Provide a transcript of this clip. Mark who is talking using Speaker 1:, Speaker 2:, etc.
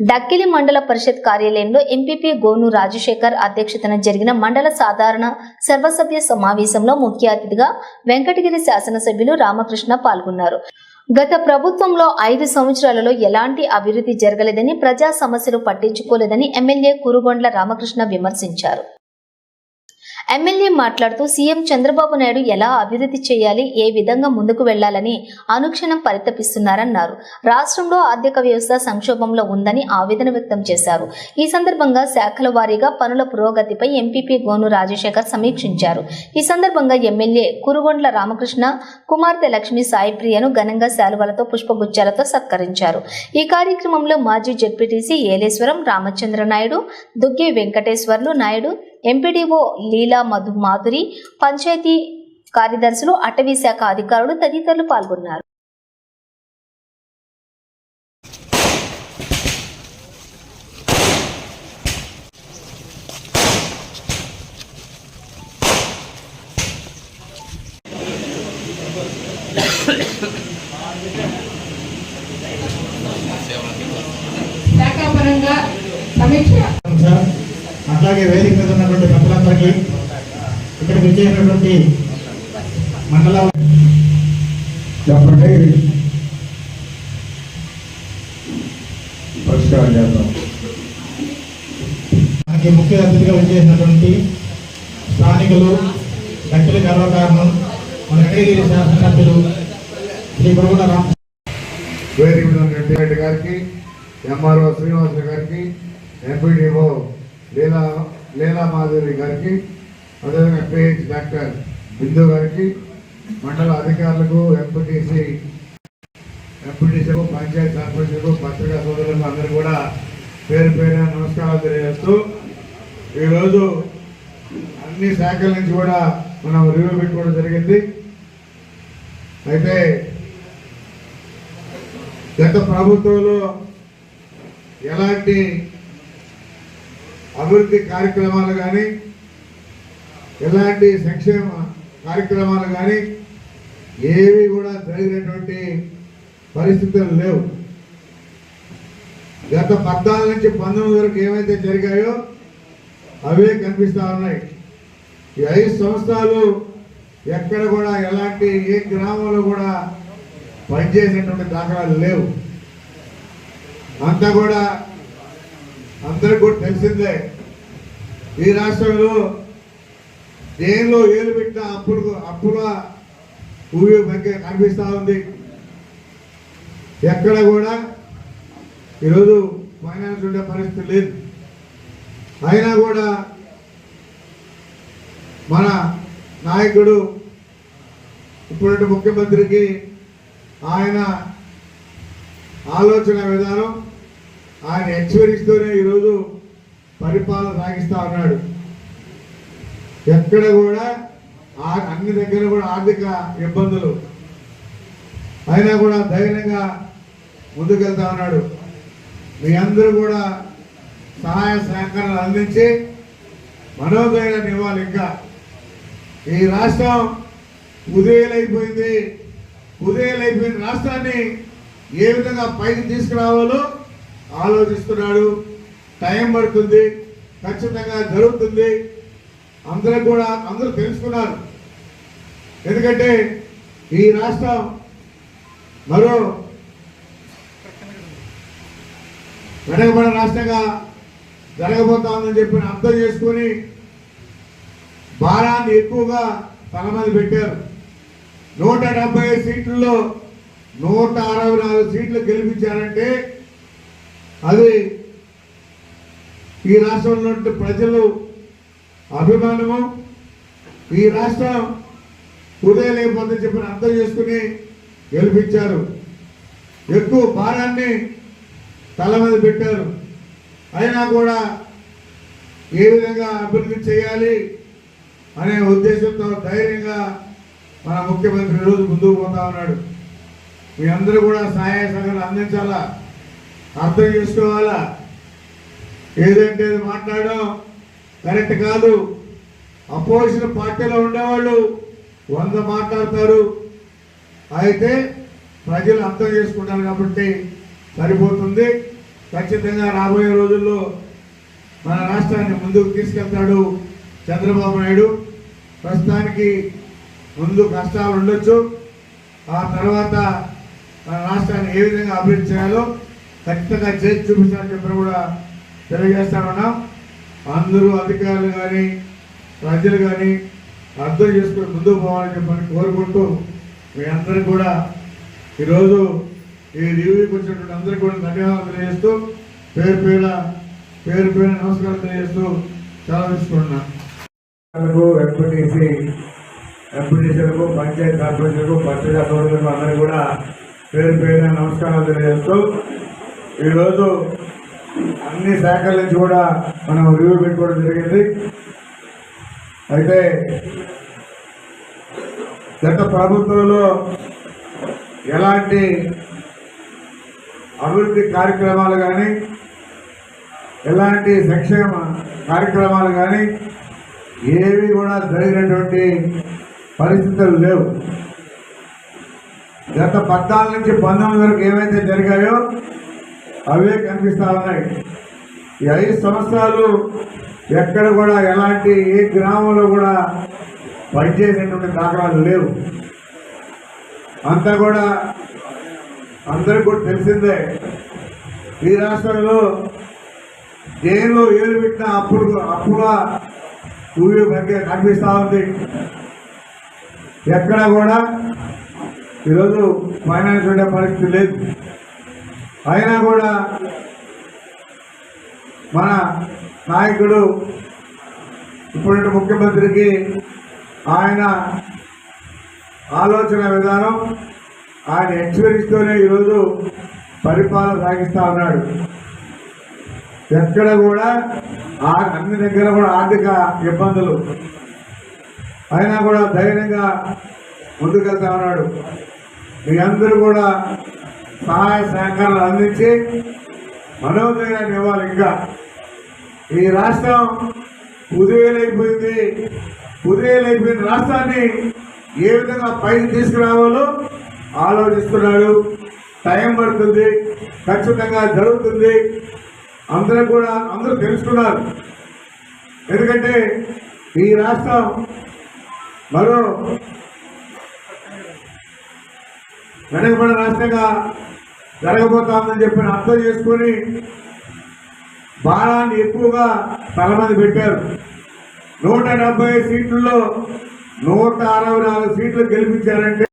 Speaker 1: డక్కిలి మండల పరిషత్ కార్యాలయంలో ఎంపీపీ గోను రాజశేఖర్ అధ్యక్షతన జరిగిన మండల సాధారణ సర్వసభ్య సమావేశంలో ముఖ్య అతిథిగా వెంకటగిరి శాసనసభ్యులు రామకృష్ణ పాల్గొన్నారు. గత ప్రభుత్వంలో ఐదు సంవత్సరాలలో ఎలాంటి అభివృద్ధి జరగలేదని ప్రజా సమస్యలు పట్టించుకోలేదని ఎమ్మెల్యే కురుగొండ్ల రామకృష్ణ విమర్శించారు. ఎమ్మెల్యే మాట్లాడుతూ సీఎం చంద్రబాబు నాయుడు ఎలా అభివృద్ధి చేయాలి ఏ విధంగా ముందుకు వెళ్ళాలని అనుక్షణం పరితపిస్తున్నారన్నారు. రాష్ట్రంలో ఆర్థిక వ్యవస్థ సంక్షోభంలో ఉందని ఆవేదన వ్యక్తం చేశారు. ఈ సందర్భంగా శాఖల వారీగా పనుల పురోగతిపై ఎంపీపీ గోను రాజశేఖర్ సమీక్షించారు. ఈ సందర్భంగా ఎమ్మెల్యే కురుగొండ్ల రామకృష్ణ కుమార్తె లక్ష్మి సాయిప్రియను ఘనంగా శాలువలతో పుష్పగుచ్చాలతో సత్కరించారు. ఈ కార్యక్రమంలో మాజీ జడ్పీటీసీ ఏలేశ్వరం రామచంద్ర నాయుడు దుగ్గి వెంకటేశ్వర్లు నాయుడు ఎంపీడీఓ లీలా మధు మాధురి పంచాయతీ కార్యదర్శులు అటవీ శాఖ అధికారులు తదితరులు పాల్గొన్నారు.
Speaker 2: శాఖాపరంగా సమీక్ష.
Speaker 3: అట్లాగే వేదిక మీద ఉన్నటువంటి పెద్దలందరికీ ఇక్కడికి వచ్చేసినటువంటి మండల
Speaker 4: చెప్పండి. పరిష్కారం చేద్దాం.
Speaker 3: మనకి ముఖ్య అతిథిగా వచ్చేసినటువంటి స్థానికులు గంటల గర్వకారణం మన వెంకటగిరి శాసనసభ్యులు శ్రీ గురుగుల రామ్
Speaker 4: వేదిక మీద ఉన్నటువంటి గారికి ఎంఆర్ఓ శ్రీనివాస గారికి ఎంపీడీఓ లీలా లీలా మాధురి గారికి అదేవిధంగా పిహెచ్ డాక్టర్ బిందు గారికి మండల అధికారులకు ఎంపీటీసీ ఎంపీటీసీకు పంచాయతీ సర్పంచులకు పత్రికా సోదరులకు అందరూ కూడా పేరు పేరు నమస్కారాలు తెలియజేస్తూ ఈరోజు అన్ని శాఖల నుంచి కూడా మనం రివ్యూ పెట్టుకోవడం జరిగింది. అయితే గత ప్రభుత్వంలో ఎలాంటి అభివృద్ధి కార్యక్రమాలు కానీ ఎలాంటి సంక్షేమ కార్యక్రమాలు కానీ ఏవి కూడా జరిగినటువంటి పరిస్థితులు లేవు. గత పద్నాలుగు నుంచి పంతొమ్మిది వరకు ఏమైతే జరిగాయో అవే కనిపిస్తూ ఉన్నాయి. ఈ ఐదు సంవత్సరాలు ఎక్కడ కూడా ఎలాంటి ఏ గ్రామంలో కూడా పనిచేసినటువంటి దాఖలాలు లేవు. అంతా కూడా అందరికి కూడా తెలిసిందే. ఈ రాష్ట్రంలో దేనిలో ఏలు పెట్టినా అప్పులు అప్పుల ఊవి కనిపిస్తూ ఉంది. ఎక్కడ కూడా ఈరోజు ఫైనాన్స్ ఉండే పరిస్థితి లేదు. అయినా కూడా మన నాయకుడు ఇప్పుడున్న ముఖ్యమంత్రికి ఆయన ఆలోచన విధానం ఆయన హెచ్చరిస్తూనే ఈరోజు పరిపాలన సాగిస్తా ఉన్నాడు. ఎక్కడ కూడా ఆ- అన్ని దగ్గర కూడా ఆర్థిక ఇబ్బందులు. అయినా కూడా ధైర్యంగా ముందుకెళ్తా ఉన్నాడు. మీ అందరూ కూడా సహాయ సహకారాలు అందించి మనోధైర్యాన్ని ఇవ్వాలి ఇంకా. ఈ రాష్ట్రం ఉదయలైపోయింది. ఉదయలైపోయిన రాష్ట్రాన్ని ఏ విధంగా పైకి తీసుకురావాలో ఆలోచిస్తున్నాడు. టైం పడుతుంది. ఖచ్చితంగా జరుగుతుంది. అందరూ కూడా అందరూ తెలుసుకున్నారు. ఎందుకంటే ఈ రాష్ట్రం మరో వెనకబడిన రాష్ట్రంగా జరగబోతా ఉందని చెప్పి అర్థం చేసుకొని భారాన్ని ఎక్కువగా తల మీద పెట్టారు. నూట డెబ్బై సీట్లలో నూట అరవై నాలుగు సీట్లు గెలిపించారంటే అది ఈ రాష్ట్రంలో ప్రజలు అభిమానము. ఈ రాష్ట్రం ఉదయలేకపోతే చెప్పిన అర్థం చేసుకుని గెలిపించారు. ఎక్కువ భారాన్ని తల మీద పెట్టారు. అయినా కూడా ఏ విధంగా అభివృద్ధి చేయాలి అనే ఉద్దేశంతో ధైర్యంగా మన ముఖ్యమంత్రి రోజు ముందుకు పోతా ఉన్నాడు. మీ అందరూ కూడా సహాయ సహకారం అందించాలా? అర్థం చేసుకోవాలా? ఏదంటే అది మాట్లాడడం? కరెక్ట్ కాదు. అపోజిషన్ పార్టీలో ఉండేవాళ్ళు వంద మాట్లాడతారు. అయితే ప్రజలు అర్థం చేసుకుంటారు కాబట్టి సరిపోతుంది. ఖచ్చితంగా రాబోయే రోజుల్లో మన రాష్ట్రాన్ని ముందుకు తీసుకెళ్తాడు చంద్రబాబు నాయుడు. ప్రస్తుతానికి ముందు కష్టాలు ఉండొచ్చు. ఆ తర్వాత మన రాష్ట్రాన్ని ఏ విధంగా అభివృద్ధి చేయాలో ఖచ్చితంగా చేసి చూపిస్తారని చెప్పిన కూడా తెలియజేస్తామన్నా అందరూ అధికారులు కానీ ప్రజలు కానీ అర్థం చేసుకుని ముందుకు పోవాలని చెప్పని కోరుకుంటూ మీ అందరికి కూడా ఈరోజు ఈ రివ్యూకి వచ్చినటువంటి అందరికీ కూడా ధన్యవాదాలు తెలియజేస్తూ పేరు పేర పేరు పేరు నమస్కారం తెలియజేస్తూ సెలవు తీసుకుంటున్నాను ఎంపీటీసీ ఎంపీటీసీలకు పంచాయతీ కార్పొరేషన్లకు పంచాయతీ సోదరులకు అందరికీ కూడా పేరు పేరు నమస్కారాలు తెలియజేస్తూ ఈరోజు అన్ని శాఖల నుంచి కూడా మనం రివ్యూ పెట్టుకోవడం జరిగింది. అయితే గత ప్రభుత్వంలో ఎలాంటి అభివృద్ధి కార్యక్రమాలు కానీ ఎలాంటి సంక్షేమ కార్యక్రమాలు కానీ ఏవి కూడా జరిగినటువంటి పరిస్థితులు లేవు. గత పద్నాలుగు నుంచి పంతొమ్మిది వరకు ఏవైతే జరిగాయో అవే కనిపిస్తూ ఉన్నాయి. ఈ ఐదు సంవత్సరాలు ఎక్కడ కూడా ఎలాంటి ఏ గ్రామంలో కూడా పనిచేసేటువంటి దాఖలాలు లేవు. అంతా కూడా అందరికి కూడా తెలిసిందే ఈ రాష్ట్రంలో జైలు ఏలు పెట్టిన అప్పుడు అప్పుగా ఊరి మధ్య కనిపిస్తూ ఉంది. ఎక్కడ కూడా ఈరోజు ఫైనాన్స్ ఉండే పరిస్థితి లేదు. అయినా కూడా మన నాయకుడు ఇప్పుడు ముఖ్యమంత్రికి ఆయన ఆలోచన విధానం ఆయన ఎక్స్పీరియన్స్తోనే ఈరోజు పరిపాలన సాగిస్తూ ఉన్నాడు. ఎక్కడ కూడా ఆ- అన్ని దగ్గర కూడా ఆర్థిక ఇబ్బందులు. అయినా కూడా ధైర్యంగా ముందుకెళ్తా ఉన్నాడు. మీ అందరూ కూడా సహాయ సహకారాలు అందించి మనోధైర్యాన్ని ఇవ్వాలి ఇంకా. ఈ రాష్ట్రం కుదేలైపోయింది కుదేలైపోయిన రాష్ట్రాన్ని ఏ విధంగా పైకి తీసుకురావాలో ఆలోచిస్తున్నాడు. టైం పడుతుంది. ఖచ్చితంగా జరుగుతుంది. అందరూ కూడా అందరూ తెలుసుకున్నారు. ఎందుకంటే ఈ రాష్ట్రం మరో వెనకబడిన రాష్ట్రంగా జరగబోతోందని చెప్పి అర్థం చేసుకొని భారాన్ని ఎక్కువగా తలమంది పెట్టారు. నూట డెబ్బై సీట్లలో నూట అరవై నాలుగు సీట్లు గెలిపించారంటే